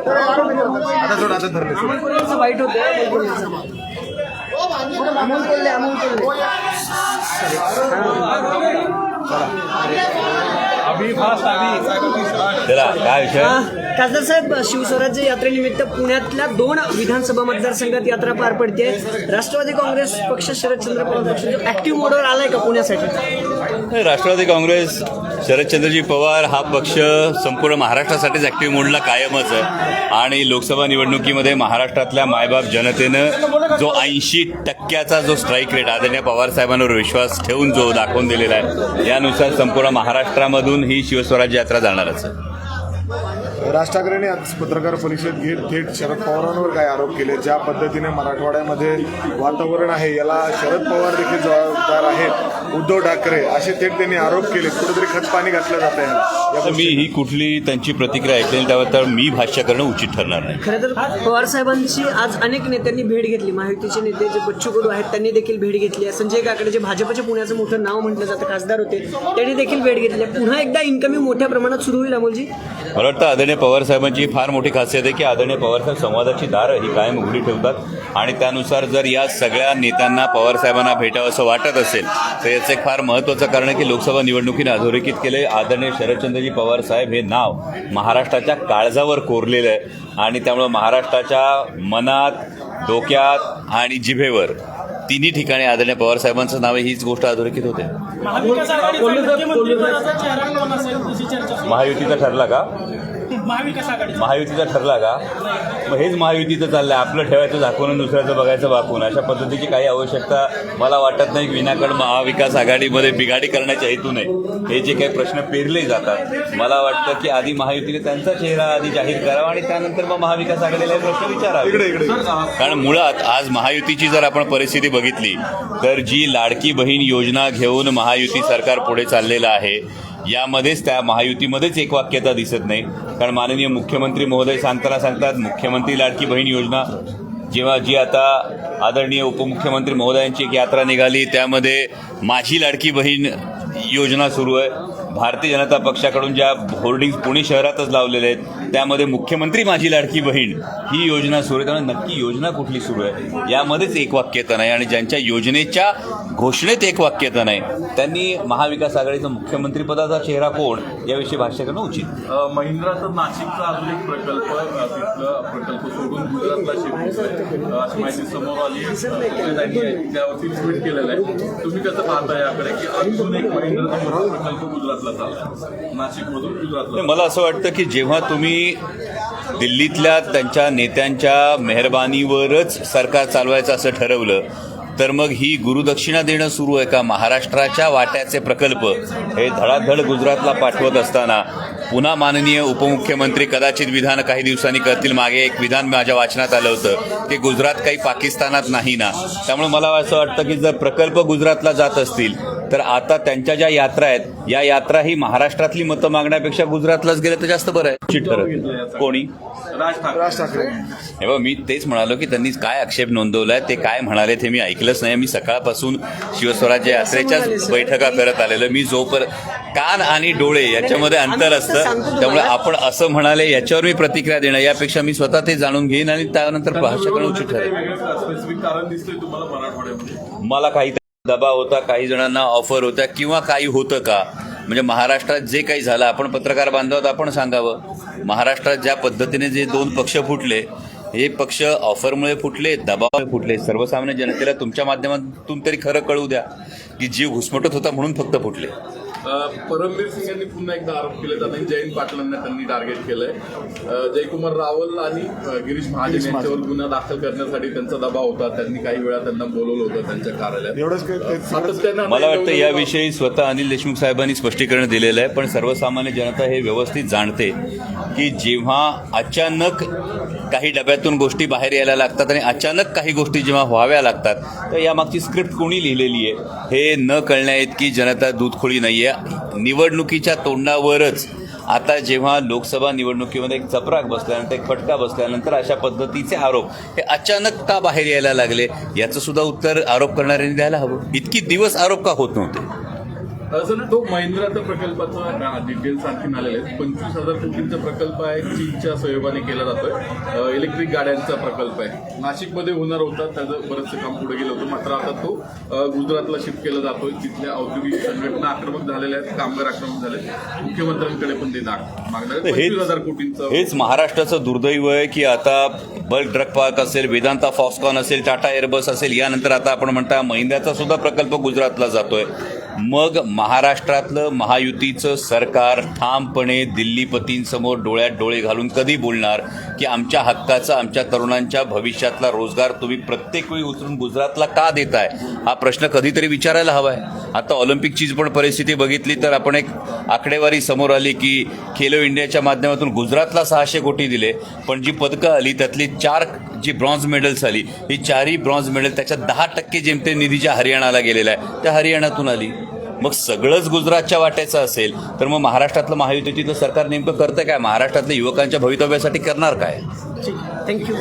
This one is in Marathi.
आता सोड आता धरले वाईट होतं अमोल कोल्हेचं. अमोल कोल्हे अमोल कोल्हे चला काय विषय? खासदार साहेब शिवस्वराज्य यात्रेनिमित्त पुण्यातल्या दोन विधानसभा मतदारसंघात यात्रा पार पडते राष्ट्रवादी काँग्रेस पक्ष शरदचंद्र पवार पक्ष ऍक्टिव्ह मोडवर आलाय का पुण्यासाठी? राष्ट्रवादी काँग्रेस शरदचंद्रजी पवार हा पक्ष संपूर्ण महाराष्ट्रासाठीच ऍक्टिव्ह मोडला कायमच आहे. आणि लोकसभा निवडणुकीमध्ये महाराष्ट्रातल्या मायबाप जनतेनं जो ऐंशी टक्क्याचा जो स्ट्राईक रेट आदरणीय पवार साहेबांवर विश्वास ठेवून जो दाखवून दिलेला आहे यानुसार संपूर्ण महाराष्ट्रामधून ही शिवस्वराज्य यात्रा जाणारच आहे. राज ठाकरेंनी आज पत्रकार परिषद घेत थेट शरद पवारांवर काय आरोप केले? ज्या पद्धतीने मराठवाड्यामध्ये वातावरण आहे याला शरद पवार देखील जबाबदार आहेत. उद्धव ठाकरे असे थेट त्यांनी आरोप केले. कुठेतरी खतपाणी घातलं जात आहे. मी ही कुठली त्यांची प्रतिक्रिया ऐकलेली त्यावर तर मी भाष्य करणं उचित ठरणार नाही. खरं तर पवार साहेबांची आज अनेक नेत्यांनी भेट घेतली. महायुतीचे नेते जे बच्चू कडू आहेत त्यांनी देखील भेट घेतली आहे. संजय काकडे जे भाजपचे पुण्याचं मोठं नाव म्हटलं जातं खासदार होते त्यांनी देखील भेट घेतली आहे. पुन्हा एकदा इन्कमिंग मोठ्या प्रमाणात सुरू होईल अमोलजी? मला वाटतं आदरणीय पवार साहेबांची फार मोठी खासियत आहे की आदरणीय पवार साहेब संवादाची दारं ही कायम उघडी ठेवतात. आणि त्यानुसार जर या सगळ्या नेत्यांना पवार साहेबांना भेटावं असं वाटत असेल तर याचं एक फार महत्त्वाचं कारण आहे की लोकसभा निवडणुकीने अधोरेखित केले. आदरणीय शरदचंद्रजी पवार साहेब हे नाव महाराष्ट्राच्या काळजावर कोरलेलं आहे आणि त्यामुळं महाराष्ट्राच्या मनात डोक्यात आणि जिभेवर तिन्ही ठिकाणी आदरणीय पवार साहेबांचं नाव हीच गोष्ट अधोरेखित होते. महायुतीचा ठरला का? महायुतीचा ठरला का? मग हेच महायुतीचं चाललंय. आपलं ठेवायचं झाकून दुसऱ्याचं बघायचं वाकून अशा पद्धतीची काही आवश्यकता मला वाटत नाही की विनाकारण महाविकास आघाडीमध्ये बिघाडी करण्याच्या हेतूने हे जे काही प्रश्न पेरले जातात मला वाटतं की आधी महायुतीने त्यांचा चेहरा आधी जाहीर करावा आणि त्यानंतर मग महाविकास आघाडीला हे प्रश्न विचारावे. कारण मुळात आज महायुतीची जर आपण परिस्थिती बघितली तर जी लाडकी बहीण योजना घेऊन महायुती सरकार पुढे चाललेलं आहे यामध्येच त्या महायुतीमध्येच एक वाक्यता दिसत नाही. कारण माननीय मुख्यमंत्री महोदय सांगताना सांगतात मुख्यमंत्री लाडकी बहीण योजना. जेव्हा जी आता आदरणीय उपमुख्यमंत्री महोदयांची एक यात्रा निघाली त्यामध्ये माझी लाडकी बहीण योजना सुरू आहे. भारतीय जनता पक्षाकडून ज्या होर्डिंग पुणे शहरातच लावलेले आहेत त्यामध्ये मुख्यमंत्री माझी लाडकी बहीण ही योजना सुरू आहे. त्यामुळे नक्की योजना कुठली सुरू आहे यामध्येच एक वाक्यता नाही. आणि ज्यांच्या योजनेच्या घोषणेत एक वाक्यता नाही त्यांनी महाविकास आघाडीचा मुख्यमंत्रीपदाचा चेहरा कोण याविषयी भाष्य करणं उचित. महिंद्राचं नाशिकचा अजून एक प्रकल्प अ, प्रकल्प सोडून गुजरातला शिफ्ट अशी माहिती समोर आली त्यावरती ट्विट केलेलं आहे. तुम्ही कसं पाहता याकडे की अजून एक महिंद्राचा प्रकल्प गुजरातला नाशिकमधून गुजरातला मला असं वाटतं की जेव्हा तुम्ही दिल्लीतल्या त्यांच्या नेत्यांच्या मेहरबानीवरच सरकार चालवायचं असं ठरवलं तर मग ही गुरुदक्षिणा देणं सुरू आहे का? महाराष्ट्राच्या वाट्याचे प्रकल्प हे धडाधड गुजरातला पाठवत असताना पुन्हा माननीय उपमुख्यमंत्री कदाचित विधान काही दिवसांनी करतील. मागे एक विधान माझ्या वाचनात आलं होतं की गुजरात काही पाकिस्तानात नाही ना? त्यामुळे मला असं वाटतं की जर प्रकल्प गुजरातला जात असतील तर आता त्यांच्या ज्या यात्रा आहेत या यात्रा ही महाराष्ट्रातली मतं मागण्यापेक्षा गुजरातलाच गेलं तर जास्त बरं आहे. कोणी? राज ठाकरे. हे बघ मी तेच म्हणालो की त्यांनी काय आक्षेप नोंदवलाय ते काय म्हणाले ते मी ऐकलंच नाही. मी सकाळपासून शिवस्वराज्य यात्रेच्याच बैठका करत आलेलो. मी जोपर कान आणि डोळे याच्यामध्ये अंतर असतं त्यामुळे आपण असं म्हणाले याच्यावर मी प्रतिक्रिया देणं यापेक्षा मी स्वतः ते जाणून घेईन आणि त्यानंतर भाषा करणं उचित ठरेल. स्पेसिफिक कारण दिसतंय तुम्हाला मराठवाड्यामध्ये. मला काही दबाव होता काही जणांना ऑफर होत्या किंवा काही होतं का? म्हणजे महाराष्ट्रात जे काही झालं आपण पत्रकार बांधवात आपण सांगावं. महाराष्ट्रात ज्या पद्धतीने जे दोन पक्ष फुटले हे पक्ष ऑफरमुळे फुटले दबावामुळे फुटले. सर्वसामान्य जनतेला तुमच्या माध्यमातून तरी खरं कळू द्या की जीव घुसमटत होता म्हणून फक्त फुटले. अ, परमबीर सिंग यांनी पुन्हा एकदा आरोप केले त्यांनी जयंत पाटलांना त्यांनी टार्गेट केलंय. जयकुमार रावल आणि गिरीश महाजन यांच्यावर गुन्हा दाखल करण्यासाठी त्यांचा दबाव होता. त्यांनी काही वेळा त्यांना बोलवलं होतं त्यांच्या कार्यालयात. मला वाटतं याविषयी स्वतः अनिल देशमुख साहेबांनी स्पष्टीकरण दिलेलं आहे पण सर्वसामान्य जनता हे व्यवस्थित जाणते की जेव्हा अचानक काही डब्यातून गोष्टी बाहेर यायला लागतात आणि अचानक काही गोष्टी जेव्हा व्हाव्या लागतात तर यामागची स्क्रिप्ट कोणी लिहिलेली आहे? हे न कळण्या इतकी जनता दूधखोळी नाही आहे निवडणुकीच्या तोंडावरच आता जेव्हा लोकसभा निवडणुकीमध्ये एक चपराक बसल्यानंतर एक फटका बसल्यानंतर अशा पद्धतीचे आरोप हे अचानक का बाहेर यायला लागले? याचं सुद्धा उत्तर आरोप करणाऱ्यांनी द्यायला हवं. इतकी दिवस आरोप का होत नव्हते? असं तो महिंद्राचा प्रकल्पाचं डिटेल्स आणखीन आलेले आहेत. पंचवीस हजार कोटींचा प्रकल्प आहे चीनच्या सहयोगाने केला जातोय. इलेक्ट्रिक गाड्यांचा प्रकल्प आहे. नाशिकमध्ये होणार होता त्याचं बरंचसं काम पुढे गेलं होतं. मात्र आता तो गुजरातला शिफ्ट केला जातोय. तिथल्या औद्योगिक संघटना आक्रमक झालेल्या आहेत कामगार आक्रमक झाले मुख्यमंत्र्यांकडे पण ते मागणार पंचवीस हजार कोटींचं हेच महाराष्ट्राचं दुर्दैव आहे की आता बल्क ड्रग पार्क असेल वेदांता फॉक्सकॉन असेल टाटा एअरबस असेल यानंतर आता आपण म्हणता महिंद्राचा सुद्धा प्रकल्प गुजरातला जातोय. मग महाराष्ट्रातलं महायुतीचं सरकार ठामपणे दिल्लीपतींसमोर डोळ्यात डोळे घालून कधी बोलणार की आमच्या हक्काचा आमच्या तरुणांच्या भविष्यातला रोजगार तुम्ही प्रत्येक वेळी उचलून गुजरातला का देताय? हा प्रश्न कधीतरी विचारायला हवा आहे आता ऑलिम्पिकची पण परिस्थिती बघितली तर आपण एक आकडेवारी समोर आली की खेलो इंडियाच्या माध्यमातून गुजरातला सहाशे कोटी दिले पण जी पदकं आली त्यातली चार जी ब्रॉन्झ मेडल्स आली ही चारही ब्रॉन्झ मेडल त्याच्यात दहा टक्के जेमते निधीच्या हरियाणाला गेलेला आहे त्या हरियाणातून आली. मग सगळंच गुजरातच्या वाट्याचं असेल तर मग महाराष्ट्रातलं महायुतीतलं सरकार नेमकं करतं काय? महाराष्ट्रातल्या युवकांच्या भवितव्यासाठी करणार काय? थँक्यू